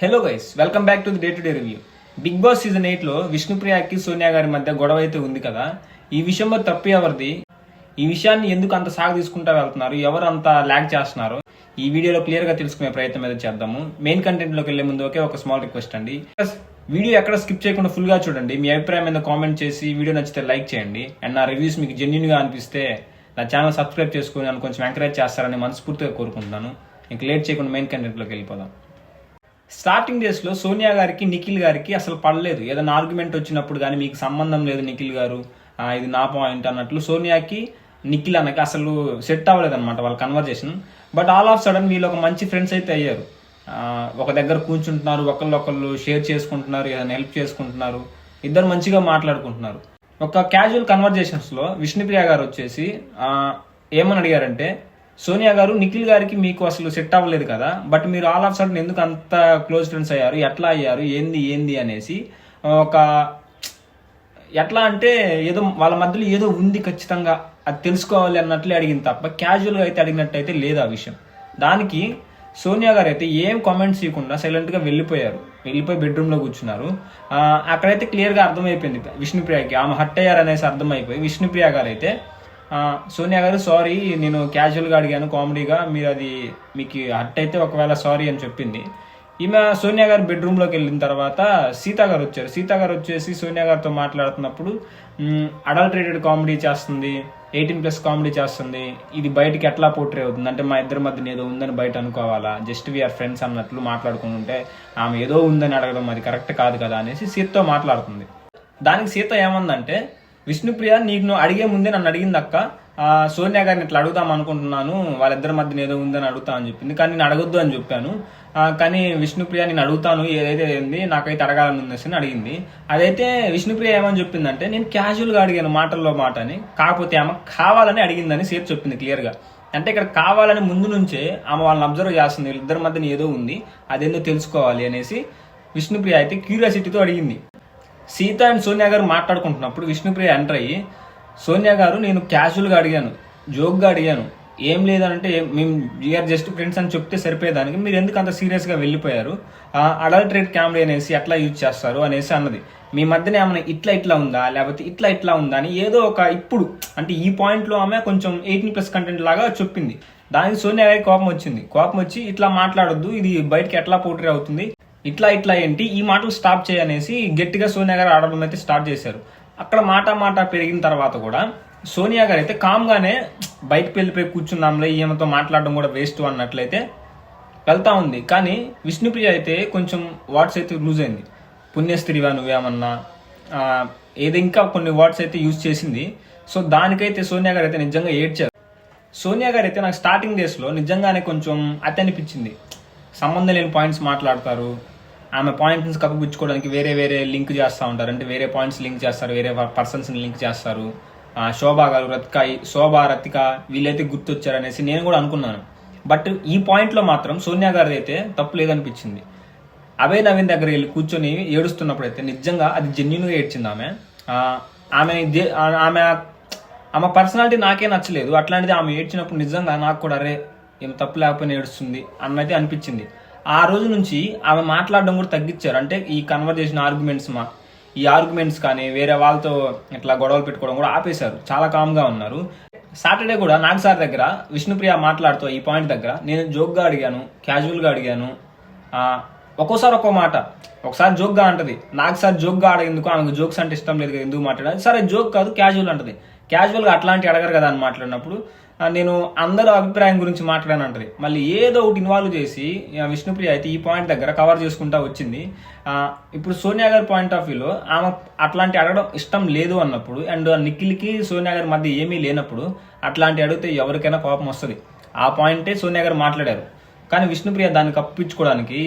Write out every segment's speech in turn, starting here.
Hello guys welcome back to the day to day review Bigg Boss season ఎయిట్లో విష్ణుప్రియకి సోనియా గారి మధ్య గొడవ అయితే ఉంది కదా? ఈ విషయంలో తప్పు ఎవరిది? ఈ విషయాన్ని ఎందుకు అంత సాగు తీసుకుంటా వెళ్తున్నారు? ఎవరు అంత ల్యాగ్ చేస్తున్నారు? ఈ వీడియోలో క్లియర్గా తెలుసుకునే ప్రయత్నం అయితే చేద్దాము. మెయిన్ కంటెంట్లోకి వెళ్ళే ముందు ఒకే ఒక స్మాల్ రిక్వెస్ట్ అండి. వీడియో ఎక్కడ స్కిప్ చేయకుండా ఫుల్గా చూడండి. మీ అభిప్రాయం మీద కామెంట్ చేసి వీడియో నచ్చితే లైక్ చేయండి. అండ్ నా రివ్యూస్ మీకు జెన్యున్గా అనిపిస్తే నా ఛానల్ సబ్స్క్రైబ్ చేసుకుని నన్ను కొంచెం ఎంకరేజ్ చేస్తారని మనస్ఫూర్తిగా కోరుకుంటున్నాను. ఇంక లేట్ చేయకుండా మెయిన్ కంటెంట్లోకి వెళ్ళిపోదాం. స్టార్టింగ్ డేస్లో సోనియా గారికి నిఖిల్ గారికి అసలు పడలేదు. ఏదైనా ఆర్గ్యుమెంట్ వచ్చినప్పుడు కానీ మీకు సంబంధం లేదు నిఖిల్ గారు ఇది నా పాయింట్ అన్నట్లు సోనియాకి నిఖిల్ అన్నకి అసలు సెట్ అవ్వలేదు అనమాట వాళ్ళ conversation but all of sudden వీళ్ళు ఒక మంచి ఫ్రెండ్స్ అయితే అయ్యారు. ఒక దగ్గర కూర్చుంటున్నారు ఒకళ్ళు ఒకళ్ళు షేర్ చేసుకుంటున్నారు ఏదైనా హెల్ప్ చేసుకుంటున్నారు ఇద్దరు మంచిగా మాట్లాడుకుంటున్నారు. ఒక క్యాజువల్ కన్వర్జేషన్స్లో విష్ణుప్రియ గారు వచ్చేసి ఏమని అడిగారంటే సోనియా గారు నిఖిల్ గారికి మీకు అసలు సెట్ అవ్వలేదు కదా? బట్ మీరు ఆల్ ఆఫ్ సడన్ ఎందుకు అంత క్లోజ్ ఫ్రెండ్స్ అయ్యారు? ఎట్లా అయ్యారు? ఏంది ఏంది అనేసి ఒక ఎట్లా అంటే ఏదో వాళ్ళ మధ్యలో ఏదో ఉంది ఖచ్చితంగా. అది తెలుసుకోవాలి అన్నట్లే అడిగింది తప్ప క్యాజువల్గా అయితే అడిగినట్టు అయితే లేదు ఆ విషయం. దానికి సోనియా గారు అయితే ఏం కామెంట్స్ ఇవ్వకుండా సైలెంట్గా వెళ్ళిపోయారు. వెళ్ళిపోయి బెడ్రూమ్లో కూర్చున్నారు. అక్కడైతే క్లియర్గా అర్థమైపోయింది విష్ణుప్రియకి. ఆమె హట్ అయ్యారు అనేసి అర్థమైపోయి విష్ణుప్రియ గారు అయితే సోనియా గారు సారీ నేను క్యాజువల్గా అడిగాను కామెడీగా మీరు అది మీకు హట్ అయితే ఒకవేళ సారీ అని చెప్పింది. ఈమె సోనియా గారు బెడ్రూమ్లోకి వెళ్ళిన తర్వాత సీతా గారు వచ్చారు. సీతా గారు వచ్చేసి సోనియా గారితో మాట్లాడుతున్నప్పుడు అడల్ట్రేటెడ్ కామెడీ చేస్తుంది ఎయిటీన్ ప్లస్ కామెడీ చేస్తుంది. ఇది బయటకి ఎట్లా పోట్రే అవుతుంది? అంటే మా ఇద్దరి మధ్యన ఏదో ఉందని బయట అనుకోవాలా? జస్ట్ వీఆర్ ఫ్రెండ్స్ అన్నట్లు మాట్లాడుకుంటుంటే ఆమె ఏదో ఉందని అడగడం అది కరెక్ట్ కాదు కదా అనేసి సీతతో మాట్లాడుతుంది. దానికి సీత ఏమందంటే విష్ణుప్రియ నీకు నువ్వు అడిగే ముందే నన్ను అడిగింది అక్క. సోనియా గారిని ఇట్లా అడుగుదాం అనుకుంటున్నాను. వాళ్ళిద్దరి మధ్యన ఏదో ఉందని అడుగుతా అని చెప్పింది. కానీ నేను అడగొద్దు అని చెప్పాను. కానీ విష్ణుప్రియ నేను అడుగుతాను ఏదైతే ఏంది నాకైతే అడగాలని ఉందని అడిగింది. అదైతే విష్ణుప్రియ ఏమని చెప్పిందంటే నేను క్యాజువల్గా అడిగాను మాటల్లో మాట అని. కాకపోతే ఆమె కావాలని అడిగిందని సేపు చెప్పింది క్లియర్గా అంటే ఇక్కడ కావాలని ముందు నుంచే ఆమె వాళ్ళని అబ్జర్వ్ చేస్తుంది. వీళ్ళిద్దరి మధ్యన ఏదో ఉంది అదేందో తెలుసుకోవాలి అనేసి విష్ణుప్రియ అయితే క్యూరియాసిటీతో అడిగింది. సీత అండ్ సోనియా గారు మాట్లాడుకుంటున్నప్పుడు విష్ణుప్రియ ఎంటర్ అయ్యి సోనియా గారు నేను క్యాజువల్గా అడిగాను జోక్గా అడిగాను ఏం లేదనంటే మేము వీఆర్ జస్ట్ ఫ్రెండ్స్ అని చెప్తే సరిపోయేదానికి మీరు ఎందుకు అంత సీరియస్గా వెళ్ళిపోయారు? అడల్ట్రేట్ కెమెరా అనేసి ఎట్లా యూజ్ చేస్తారు? అనేసి అన్నది. మీ మధ్యన ఏమైనా ఇట్లా ఇట్లా ఉందా? లేకపోతే ఇట్లా ఇట్లా ఉందా? అని ఏదో ఒక ఇప్పుడు అంటే ఈ పాయింట్లో ఆమె కొంచెం ఎయిటీన్ ప్లస్ కంటెంట్ లాగా చెప్పింది. దానికి సోనియా గారికి కోపం వచ్చింది. కోపం వచ్చి ఇట్లా మాట్లాడొద్దు ఇది బయటకి ఎట్లా పోటీ అవుతుంది? ఇట్లా ఇట్లా ఏంటి? ఈ మాటలు స్టాప్ చేయనేసి గట్టిగా సోనియా గారు ఆడడం అయితే స్టార్ట్ చేశారు. అక్కడ మాట మాట పెరిగిన తర్వాత కూడా సోనియా గారు అయితే కామ్గానే బయటకు వెళ్ళిపోయి కూర్చున్నాంలే ఈమెతో మాట్లాడడం కూడా వేస్ట్ అన్నట్లయితే వెళ్తా ఉంది. కానీ విష్ణుప్రియ అయితే కొంచెం వాట్స్ అయితే లూజ్ అయింది. పుణ్యస్త్రీవా నువ్వేమన్నా ఆ, ఏదో ఇంకా కొన్ని వర్డ్స్ అయితే యూజ్ చేసింది. సో దానికైతే సోనియా గారు అయితే నిజంగా ఏడ్చారు. సోనియా గారు అయితే నాకు స్టార్టింగ్ డేస్లో నిజంగానే కొంచెం అతనిపించింది సంబంధం లేని పాయింట్స్ మాట్లాడతారు. ఆమె పాయింట్స్ కప్పిపుచ్చుకోవడానికి వేరే వేరే లింక్ చేస్తూ ఉంటారు. అంటే వేరే పాయింట్స్ లింక్ చేస్తారు వేరే పర్సన్స్ని లింక్ చేస్తారు. శోభా గారు రతిక శోభా రతిక వీళ్ళైతే గుర్తొచ్చారు అనేసి నేను కూడా అనుకున్నాను. బట్ ఈ పాయింట్లో మాత్రం సోనియా గారిది అయితే తప్పు లేదనిపించింది. అభయ్ నవీన్ దగ్గర వెళ్ళి కూర్చొని ఏడుస్తున్నప్పుడు అయితే నిజంగా అది జెన్యున్గా ఏడ్చింది ఆమె. ఆమె దే- ఆమె ఆమె పర్సనాలిటీ నాకే నచ్చలేదు. అట్లాంటిది ఆమె ఏడ్చినప్పుడు నిజంగా నాకు కూడా అరే ఏం తప్పు లేకపోయినా ఏడుస్తుంది అన్నది అనిపించింది. ఆ రోజు నుంచి ఆమె మాట్లాడడం కూడా తగ్గించారు. అంటే ఈ కన్వర్జేషన్ ఆర్గ్యుమెంట్స్ మా ఈ ఆర్గ్యుమెంట్స్ కానీ వేరే వాళ్ళతో ఇట్లా గొడవలు పెట్టుకోవడం కూడా ఆపేశారు. చాలా కామ్గా ఉన్నారు. సాటర్డే కూడా నాగ్ సార్ దగ్గర విష్ణుప్రియ మాట్లాడుతూ ఈ పాయింట్ దగ్గర నేను జోక్గా అడిగాను క్యాజువల్గా అడిగాను. ఒక్కోసారి ఒక్కో మాట. ఒకసారి జోక్గా అంటది. నాకు సార్ జోక్గా అడిగేందుకు ఆమెకు జోక్స్ అంటే ఇష్టం లేదు ఎందుకు మాట్లాడాలి? సరే జోక్ కాదు క్యాజువల్ అంటది. క్యాజువల్గా అట్లాంటి అడగరు కదా అని మాట్లాడినప్పుడు నేను అందరూ అభిప్రాయం గురించి మాట్లాడాను అంటది. మళ్ళీ ఏదో ఒకటి ఇన్వాల్వ్ చేసి విష్ణుప్రియ అయితే ఈ పాయింట్ దగ్గర కవర్ చేసుకుంటా వచ్చింది. ఇప్పుడు సోనియా గారి పాయింట్ ఆఫ్ వ్యూలో ఆమె అట్లాంటి అడగడం ఇష్టం లేదు అన్నప్పుడు అండ్ నిఖిల్కి సోనియా గారి మధ్య ఏమీ లేనప్పుడు అట్లాంటి అడిగితే ఎవరికైనా కోపం వస్తుంది. ఆ పాయింటే సోనియా గారు మాట్లాడారు. కానీ విష్ణుప్రియ దాన్ని కప్పించుకోవడానికి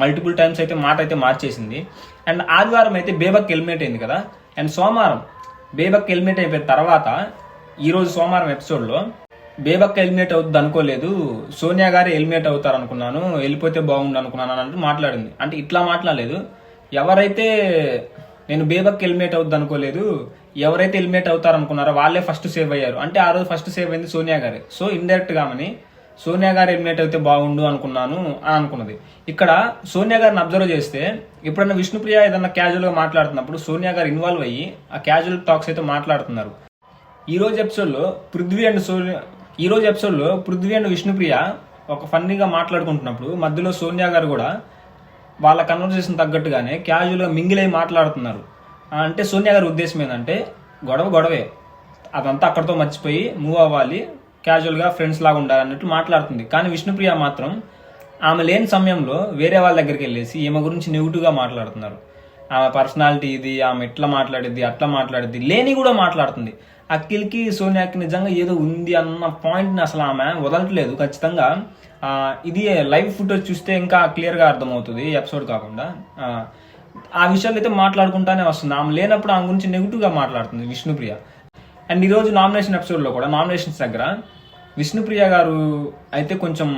మల్టిపుల్ టైమ్స్ అయితే మాట అయితే మార్చేసింది. అండ్ ఆదివారం అయితే బేబక్ ఎలిమినేట్ అయింది కదా. అండ్ సోమవారం బేబక్ ఎలిమినేట్ అయిపోయిన తర్వాత ఈరోజు సోమవారం ఎపిసోడ్లో బేబక్ ఎలిమినేట్ అవుతుంది అనుకోలేదు. సోనియా గారు ఎలిమినేట్ అవుతారు అనుకున్నాను వెళ్ళిపోతే బాగుండు అనుకున్నాను అని మాట్లాడింది. అంటే ఇట్లా మాట్లాడలేదు. ఎవరైతే నేను బేబక్ ఎలిమినేట్ అవుద్ది అనుకోలేదు ఎవరైతే ఎలిమినేట్ అవుతారు అనుకున్నారో వాళ్ళే ఫస్ట్ సేవ్ అయ్యారు. అంటే ఆ రోజు ఫస్ట్ సేవ్ అయింది సోనియా గారే. సో ఇండైరెక్ట్గా ఆమెని సోనియా గారు ఎలిమినేట్ అయితే బాగుండు అనుకున్నాను అని అనుకున్నది. ఇక్కడ సోనియా గారిని అబ్జర్వ్ చేస్తే ఎప్పుడైనా విష్ణుప్రియ ఏదన్నా క్యాజువల్గా మాట్లాడుతున్నప్పుడు సోనియా గారు ఇన్వాల్వ్ అయ్యి ఆ క్యాజువల్ టాక్స్ అయితే మాట్లాడుతున్నారు. ఈ రోజు ఎపిసోడ్లో పృథ్వీ అండ్ సోనియా ఈ రోజు ఎపిసోడ్లో పృథ్వీ అండ్ విష్ణుప్రియ ఒక ఫన్నీగా మాట్లాడుకుంటున్నప్పుడు మధ్యలో సోనియా గారు కూడా వాళ్ళ కన్వర్సేషన్ తగ్గట్టుగానే క్యాజువల్గా మింగిల్ అయి మాట్లాడుతున్నారు. అంటే సోనియా గారి ఉద్దేశం ఏంటంటే గొడవ గొడవే. అదంతా అక్కడితో మర్చిపోయి మూవ్ అవ్వాలి. క్యాజువల్గా ఫ్రెండ్స్ లాగా ఉండాలి అన్నట్టు మాట్లాడుతుంది. కానీ విష్ణుప్రియ మాత్రం ఆమె లేని సమయంలో వేరే వాళ్ళ దగ్గరికి వెళ్ళేసి ఈమె గురించి నెగిటివ్గా మాట్లాడుతున్నారు. ఆమె పర్సనాలిటీ ఇది ఆమె ఇట్లా మాట్లాడిద్ది అట్లా మాట్లాడిద్ది లేని కూడా మాట్లాడుతుంది. అఖిల్కి సోనియాకి నిజంగా ఏదో ఉంది అన్న పాయింట్ని అసలు ఆమె వదలట్లేదు. ఖచ్చితంగా ఇది లైవ్ ఫుటేజ్ చూస్తే ఇంకా క్లియర్గా అర్థమవుతుంది ఎపిసోడ్ కాకుండా. ఆ, ఆ విషయాలు అయితే మాట్లాడుకుంటానే వస్తుంది. ఆమె లేనప్పుడు ఆమె గురించి నెగిటివ్గా మాట్లాడుతుంది విష్ణుప్రియ. అండ్ ఈరోజు నామినేషన్ ఎపిసోడ్లో కూడా నామినేషన్స్ దగ్గర విష్ణుప్రియ గారు అయితే కొంచెం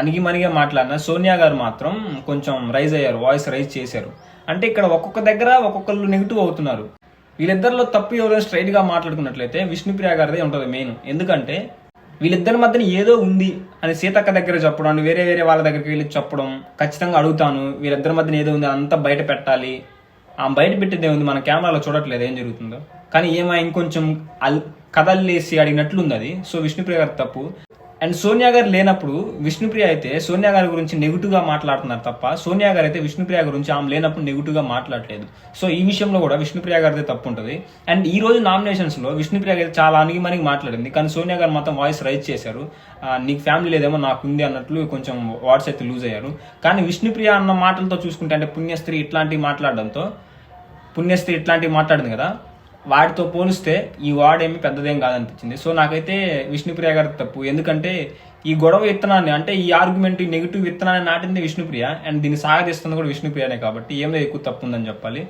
అణిగిమణిగా మాట్లాడిన సోనియా గారు మాత్రం కొంచెం రైజ్ అయ్యారు వాయిస్ రైజ్ చేశారు. అంటే ఇక్కడ ఒక్కొక్క దగ్గర ఒక్కొక్కరు నెగిటివ్ అవుతున్నారు. వీళ్ళిద్దరిలో తప్పు ఎవరైనా స్ట్రైట్గా మాట్లాడుకున్నట్లయితే విష్ణుప్రియ గారిదే ఉంటుంది మెయిన్ ఎందుకంటే వీళ్ళిద్దరి మధ్యన ఏదో ఉంది అని సీతక్క దగ్గర చెప్పడం అని వేరే వేరే వాళ్ళ దగ్గరికి వెళ్ళి చెప్పడం ఖచ్చితంగా అడుగుతాను వీళ్ళిద్దరి మధ్యన ఏదో ఉంది అంతా బయట పెట్టాలి ఆ బయట పెట్టేదే ఉంది మన కెమెరాలో చూడట్లేదు ఏం జరుగుతుందో. కానీ ఏమో ఇంకొంచెం అల్ కథల్లేసి అడిగినట్లుంది అది. సో విష్ణుప్రియ గారు తప్పు. అండ్ సోనియా గారు లేనప్పుడు విష్ణుప్రియ అయితే సోనియా గారి గురించి నెగిటివ్గా మాట్లాడుతున్నారు తప్ప సోనియా గారు అయితే విష్ణుప్రియ గురించి ఆమె లేనప్పుడు నెగిటివ్గా మాట్లాడలేదు. సో ఈ విషయంలో కూడా విష్ణుప్రియ గారిదే తప్పు ఉంటుంది అండ్ ఈ రోజు నామినేషన్స్లో విష్ణుప్రియ గారు చాలా అణిగి మనకి మాట్లాడింది. కానీ సోనియా గారు మొత్తం వాయిస్ రైజ్ చేశారు. నీకు ఫ్యామిలీ లేదేమో నాకు ఉంది అన్నట్లు కొంచెం వాట్స్ అయితే లూజ్ అయ్యారు. కానీ విష్ణుప్రియ అన్న మాటలతో చూసుకుంటే అంటే పుణ్యస్త్రీ ఇట్లాంటివి మాట్లాడడంతో పుణ్యస్త్రీ ఇట్లాంటివి మాట్లాడింది కదా వాటితో పోలిస్తే ఈ వార్డ్ ఏమి పెద్దదేం కాదనిపించింది. సో నాకైతే విష్ణుప్రియ గారి తప్పు. ఎందుకంటే ఈ గొడవ విత్తనాన్ని అంటే ఈ ఆర్గ్యుమెంట్ ఈ నెగిటివ్ విత్తనాన్ని నాటింది విష్ణుప్రియ అండ్ దీన్ని సాగదీస్తుంది కూడా విష్ణుప్రియనే కాబట్టి ఏమో ఎక్కువ తప్పు ఉందని చెప్పాలి.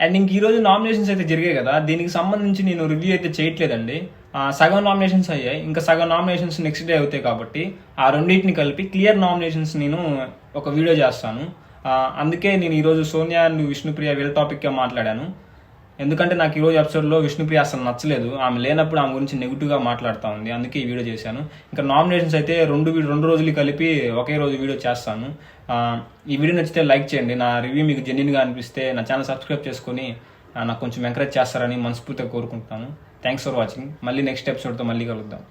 అండ్ ఇంక ఈరోజు నామినేషన్స్ అయితే జరిగాయి కదా దీనికి సంబంధించి నేను రివ్యూ అయితే చేయట్లేదండి. ఆ, సగం నామినేషన్స్ అయ్యాయి. ఇంకా సగం నామినేషన్స్ నెక్స్ట్ డే అవుతాయి కాబట్టి ఆ రెండింటిని కలిపి క్లియర్ నామినేషన్స్ నేను ఒక వీడియో చేస్తాను. అందుకే నేను ఈరోజు సోనియా అండ్ విష్ణుప్రియ వీళ్ళ టాపిక్గా మాట్లాడాను. ఎందుకంటే నాకు ఈ రోజు ఎపిసోడ్లో విష్ణుప్రియ అసలు నచ్చలేదు. ఆమె లేనప్పుడు ఆమె గురించి నెగిటివ్గా మాట్లాడుతూ ఉంది. అందుకే ఈ వీడియో చేశాను. ఇంకా నామినేషన్స్ అయితే రెండు రెండు రోజులు కలిపి ఒకే రోజు వీడియో చేస్తాను. ఈ వీడియో నచ్చితే లైక్ చేయండి. నా రివ్యూ మీకు జెన్యున్గా అనిపిస్తే నా ఛానల్ సబ్స్క్రైబ్ చేసుకొని నాకు కొంచెం ఎంకరేజ్ చేస్తారని మనస్ఫూర్తిగా కోరుకుంటున్నాను. థ్యాంక్స్ ఫర్ వాచింగ్ మళ్ళీ నెక్స్ట్ ఎపిసోడ్తో మళ్ళీ కలుద్దాం.